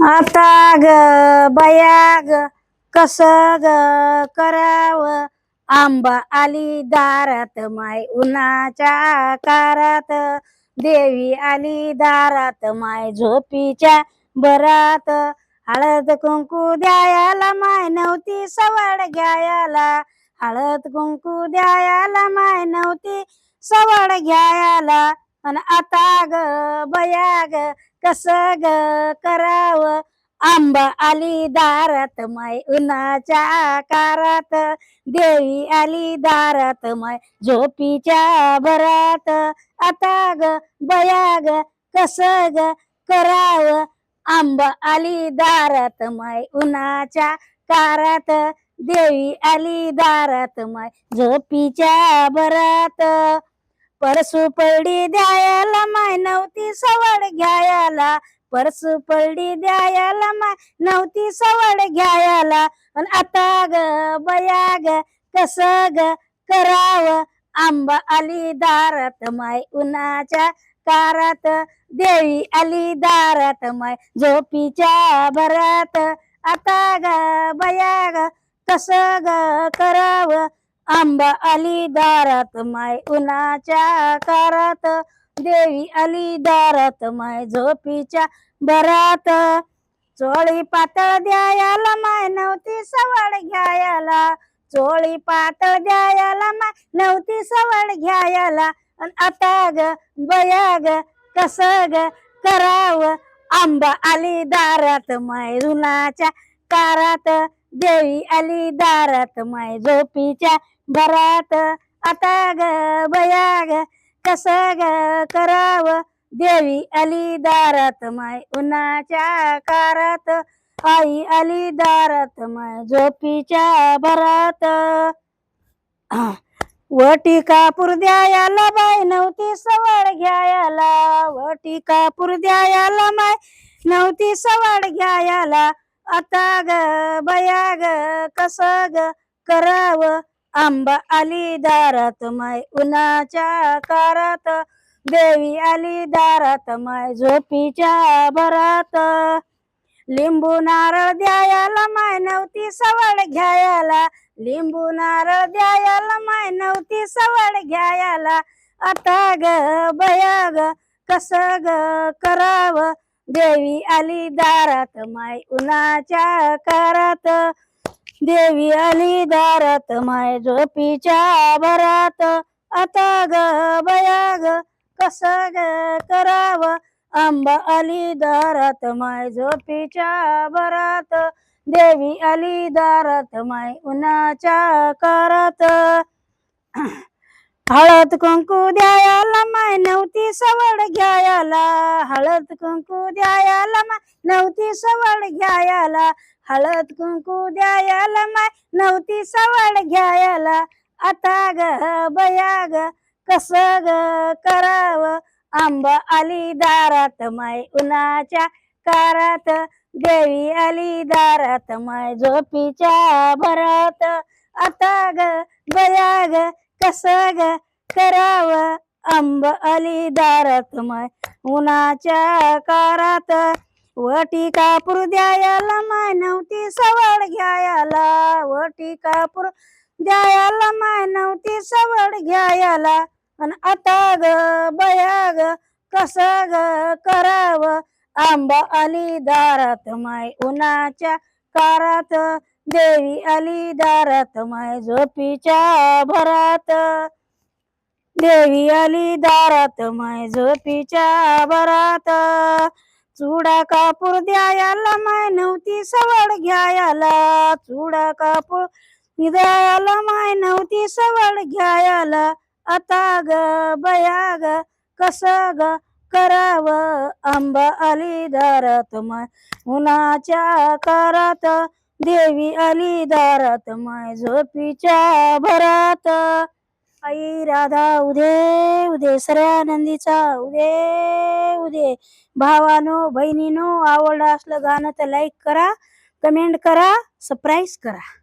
आता ग बया ग कस ग कराव? आंबा आली दारात माय उन्हाच्या कारात देवी आली दारात माय झोपीच्या बरात. हळद कुंकू द्यायला माय नव्हती सवड घ्यायला. हळद कुंकू द्यायला माय नव्हती सवड घ्यायला. अन आता ग बया ग कस ग कराव? आंबा आली दारात माय उन्हाच्या कारात देवी आली दारात माय झोपीच्या भरात. आता ग बया ग कस ग कराव? आंबा आली दारात माय उन्हाच्या कारात देवी आली दारात माय झोपीच्या भरात. परसू पडी द्यायला माय नव्हती सवड घ्यायला. परसू पडी द्यायला माय नव्हती सवड घ्यायला. अन आता ग बया ग कस ग कराव? आंबा आली दारात माय उन्हाच्या कारात देवी आली दारात माय झोपीच्या भरात. आता ग बया ग कस ग करावं? आंबा आली दारात माय उन्हाच्या कारात देवी आली दारात माय झोपीच्या बरात चोळी पातळ द्यायला माय नव्हती सवड घ्यायला. चोळी पातळ द्यायला माय नव्हती सवड घ्यायला. अन आता ग बया ग कस ग कराव? आंबा आली दारात माय उन्हाच्या कारात देवी आली दारात माय झोपीच्या भरात. आता ग बया ग कस ग कराव? देवी आली दारात माय उन्हाच्या कारात. आई आली दारात माय झोपीच्या भरात. वटी कापूर द्यायला बाय नव्हती सवड घ्यायला. वटी कापूर द्यायला माय नव्हती सवड घ्यायला. आता ग बया ग कस ग कराव? आंबा आली दारात माय उन्हाच्या कारात देवी आली दारात माय झोपीच्या भरात. लिंबू नारळ द्यायला माय नव्हती सवड घ्यायला. लिंबू नारळ द्यायला माय नव्हती सवड घ्यायला. आता ग बया ग कस ग करावं? देवी आली दारात माय उन्हाच्या करात देवी आली दारात माय झोपीच्या भरात आता ग बया ग कस ग कराव? आंबा आली दारात माय झोपीच्या भरात देवी आली दारात माय उन्हाच्या करात हळद कुंकू द्यायला माय नव्हती सवड घ्यायला. हळद कुंकू नव्हती सवड घ्यायला. हळद कुंकू द्यायला माय. नव्हती सवड घ्यायला. आता ग बया ग कस ग कराव? आंब आली दारात माय. उन्हाच्या कारात देवी आली दारात माय. झोपीच्या भरात. आता ग बया ग कस ग कराव? आंब आली दारात माय. उन्हाच्या कारात वटी कापूर द्यायला माय नव्हती सवड घ्यायला. वटी कापूर द्यायला माय नव्हती सवड घ्यायला. अन आता ग बया ग कस ग कराव? आंबा आली दारात माय उन्हाच्या कारात. देवी आली दारात माय झोपीच्या भरात. देवी आली दारात माय झोपीच्या भरात. चुडा कापूर द्यायला माय नव्हती सवड घ्यायला. चुडा कापूर द्यायला माय नव्हती सवड घ्यायला. आता ग बया ग कस ग कराव? आंबा आली दारात माय. उन्हाच्या करात देवी आली दारात माय. झोपीच्या भरात आई राधा उदे उदे सऱ्या नंदीचा उदे उदे. भावानो बहिणीनो आवडलं असलं गाणं तर लाईक करा कमेंट करा सबस्क्राईब करा.